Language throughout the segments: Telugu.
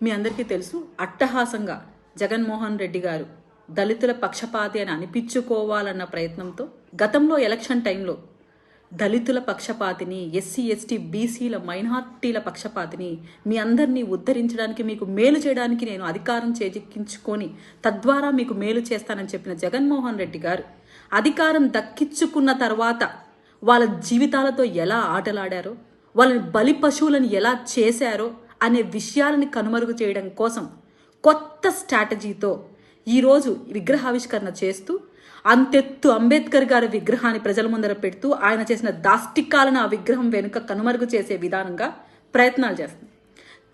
మీ అందరికీ తెలుసు అట్టహాసంగా జగన్మోహన్ రెడ్డి గారు దళితుల పక్షపాతి అని అనిపించుకోవాలన్న ప్రయత్నంతో గతంలో ఎలక్షన్ టైంలో దళితుల పక్షపాతిని ఎస్సీ ఎస్టీ బీసీల మైనార్టీల పక్షపాతిని మీ అందరినీ ఉద్ధరించడానికి మీకు మేలు చేయడానికి నేను అధికారం చేజిక్కించుకొని తద్వారా మీకు మేలు చేస్తానని చెప్పిన జగన్మోహన్ రెడ్డి గారు అధికారం దక్కించుకున్న తర్వాత వాళ్ళ జీవితాలతో ఎలా ఆటలాడారో వాళ్ళని బలి పశువులను ఎలా చేశారో అనే విషయాలని కనుమరుగు చేయడం కోసం కొత్త స్ట్రాటజీతో ఈరోజు విగ్రహావిష్కరణ చేస్తూ అంతెత్తు అంబేద్కర్ గారి విగ్రహాన్ని ప్రజల ముందర పెడుతూ ఆయన చేసిన దాష్టికాలను ఆ విగ్రహం వెనుక కనుమరుగు చేసే విధానంగా ప్రయత్నాలు చేస్తుంది.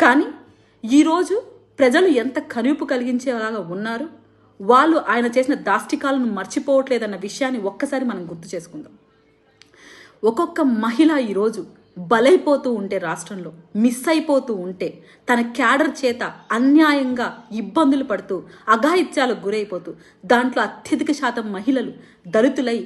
కానీ ఈరోజు ప్రజలు ఎంత కనుపు కలిగించేలాగా ఉన్నారు వాళ్ళు ఆయన చేసిన దాష్టికాలను మర్చిపోవట్లేదన్న విషయాన్ని ఒక్కసారి మనం గుర్తు చేసుకుందాం. ఒక్కొక్క మహిళ ఈరోజు బలైపోతూ ఉంటే రాష్ట్రంలో మిస్ అయిపోతూ ఉంటే తన క్యాడర్ చేత అన్యాయంగా ఇబ్బందులు పడుతూ అఘాయిత్యాలకు గురైపోతూ దాంట్లో అత్యధిక శాతం మహిళలు దళితులై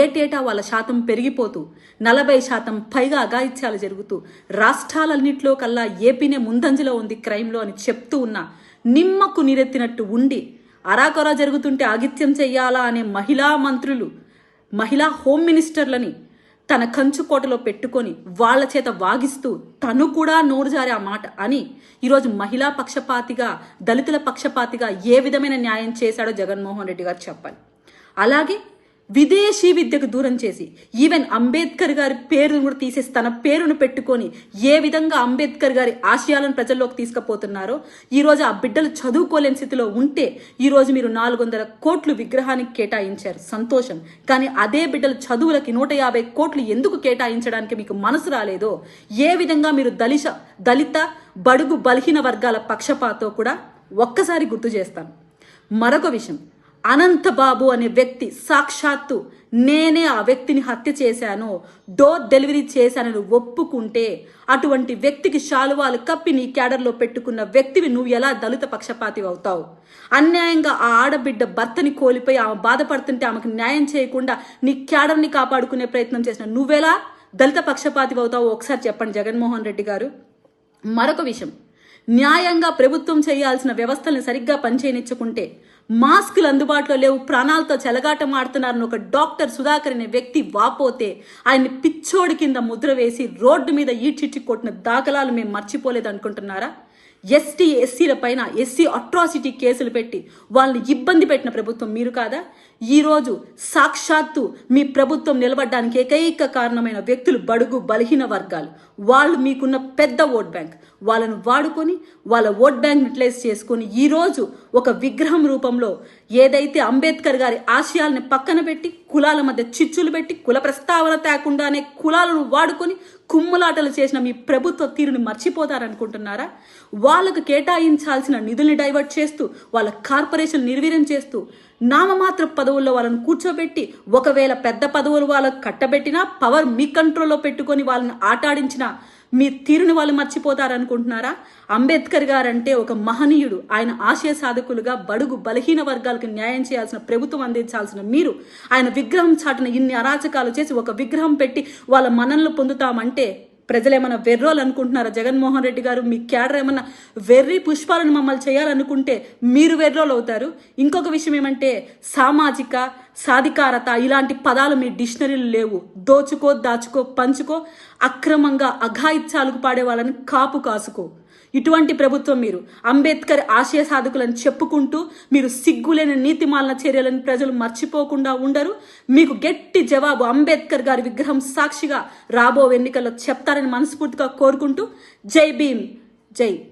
ఏటేటా వాళ్ళ శాతం పెరిగిపోతూ నలభై శాతం పైగా అఘాయిత్యాలు జరుగుతూ రాష్ట్రాలన్నింటిలో కల్లా ఏపీనే ముందంజలో ఉంది క్రైమ్లో అని చెప్తూ ఉన్న నిమ్మకు నీరెత్తినట్టు ఉండి అరాకొరా జరుగుతుంటే ఆగిత్యం చెయ్యాలా అనే మహిళా మంత్రులు మహిళా హోమ్ మినిస్టర్లని తన కంచుకోటలో పెట్టుకొని వాళ్ళ చేత వాగిస్తూ తను కూడా నోరు జారే ఆ మాట అని ఈరోజు మహిళా పక్షపాతిగా దళితుల పక్షపాతిగా ఏ విధమైన న్యాయం చేశాడో జగన్మోహన్ రెడ్డి గారు చెప్పాలి. అలాగే విదేశీ విద్యకు దూరం చేసి ఈవెన్ అంబేద్కర్ గారి పేరును కూడా తీసేసి తన పేరును పెట్టుకొని ఏ విధంగా అంబేద్కర్ గారి ఆశయాలను ప్రజల్లోకి తీసుకుపోతున్నారో ఈరోజు ఆ బిడ్డలు చదువుకోలేని స్థితిలో ఉంటే ఈరోజు మీరు నాలుగు వందల కోట్లు విగ్రహానికి కేటాయించారు. సంతోషం. కానీ అదే బిడ్డలు చదువులకి నూట యాభై కోట్లు ఎందుకు కేటాయించడానికి మీకు మనసు రాలేదో ఏ విధంగా మీరు దళిత దళిత బడుగు బలహీన వర్గాల పక్షపాతో కూడా ఒక్కసారి గుర్తు చేస్తాను. మరొక విషయం. అనంతబాబు అనే వ్యక్తి సాక్షాత్తు నేనే ఆ వ్యక్తిని హత్య చేశాను. డోర్ డెలివరీ చేశానని ఒప్పుకుంటే అటువంటి వ్యక్తికి శాలువాలు కప్పి నీ క్యాడర్లో పెట్టుకున్న వ్యక్తివి నువ్వు ఎలా దళిత పక్షపాతి అవుతావు? అన్యాయంగా ఆ ఆడబిడ్డ భర్తని కోల్పోయి ఆమె బాధపడుతుంటే ఆమెకు న్యాయం చేయకుండా నీ క్యాడర్ని కాపాడుకునే ప్రయత్నం చేసిన నువ్వెలా దళిత పక్షపాతి అవుతావు ఒకసారి చెప్పండి జగన్మోహన్ రెడ్డి గారు. మరొక విషయం. న్యాయంగా ప్రభుత్వం చేయాల్సిన వ్యవస్థల్ని సరిగ్గా పనిచేయనిచ్చుకుంటే మాస్కులు అందుబాటులో లేవు ప్రాణాలతో చెలగాటం ఆడుతున్నారని ఒక డాక్టర్ సుధాకర్ అనే వ్యక్తి వాపోతే ఆయన్ని పిచ్చోడి కింద ముద్ర వేసి రోడ్డు మీద ఈడ్చిచ్చి కొట్టిన దాఖలాలు మేము మర్చిపోలేదు అనుకుంటున్నారా? ఎస్టీ ఎస్సీల పైన ఎస్సీ అట్రాసిటీ కేసులు పెట్టి వాళ్ళని ఇబ్బంది పెట్టిన ప్రభుత్వం మీరు కాదా? ఈరోజు సాక్షాత్తు మీ ప్రభుత్వం నిలబడడానికి ఏకైక కారణమైన వ్యక్తులు బడుగు బలహీన వర్గాలు. వాళ్ళు మీకున్న పెద్ద ఓట్ బ్యాంక్. వాళ్ళను వాడుకొని వాళ్ళ ఓట్ బ్యాంక్ యూటిలైజ్ చేసుకొని ఈరోజు ఒక విగ్రహం రూపంలో ఏదైతే అంబేద్కర్ గారి ఆశయాల్ని పక్కన పెట్టి కులాల మధ్య చిచ్చులు పెట్టి కుల ప్రస్తావన తేకుండానే కులాలను వాడుకొని కుమ్ములాటలు చేసిన మీ ప్రభుత్వ తీరుని మర్చిపోతారనుకుంటున్నారా? వాళ్ళకు కేటాయించాల్సిన నిధుల్ని డైవర్ట్ చేస్తూ వాళ్ళ కార్పొరేషన్ నిర్వీర్యం చేస్తూ నామమాత్ర పదవుల్లో వాళ్ళని కూర్చోబెట్టి ఒకవేళ పెద్ద పదవులు వాళ్ళకు కట్టబెట్టినా పవర్ మీ కంట్రోల్లో పెట్టుకొని వాళ్ళని ఆటాడించిన మీ తీరుని వాళ్ళు మర్చిపోతారనుకుంటున్నారా? అంబేద్కర్ గారంటే ఒక మహనీయుడు. ఆయన ఆశయ సాధకులుగా బడుగు బలహీన వర్గాలకు న్యాయం చేయాల్సిన ప్రభుత్వం అందించాల్సిన మీరు ఆయన విగ్రహం చాటున ఇన్ని అరాచకాలు చేసి ఒక విగ్రహం పెట్టి వాళ్ళ మనల్ని పొందుతామంటే ప్రజలు ఏమైనా వెర్రోలు అనుకుంటున్నారా జగన్మోహన్ రెడ్డి గారు మీ క్యాడర్ ఏమన్నా వెర్రి పుష్పాలను మమ్మల్ని చేయాలనుకుంటే మీరు వెర్రోలు అవుతారు ఇంకొక విషయం ఏమంటే సామాజిక సాధికారత ఇలాంటి పదాలు మీ డిక్షనరీలు లేవు. దోచుకో దాచుకో పంచుకో అక్రమంగా అఘాయిత్యాలకు పాడే వాళ్ళని కాపు కాసుకో. ఇటువంటి ప్రభుత్వం మీరు అంబేద్కర్ ఆశయ సాధకులను చెప్పుకుంటూ మీరు సిగ్గులేని నీతిమాలన చర్యలను ప్రజలు మర్చిపోకుండా ఉండరు. మీకు గట్టి జవాబు అంబేద్కర్ గారి విగ్రహం సాక్షిగా రాబో ఎన్నికల్లో చెప్తారని మనస్ఫూర్తిగా కోరుకుంటూ జై భీమ్ జై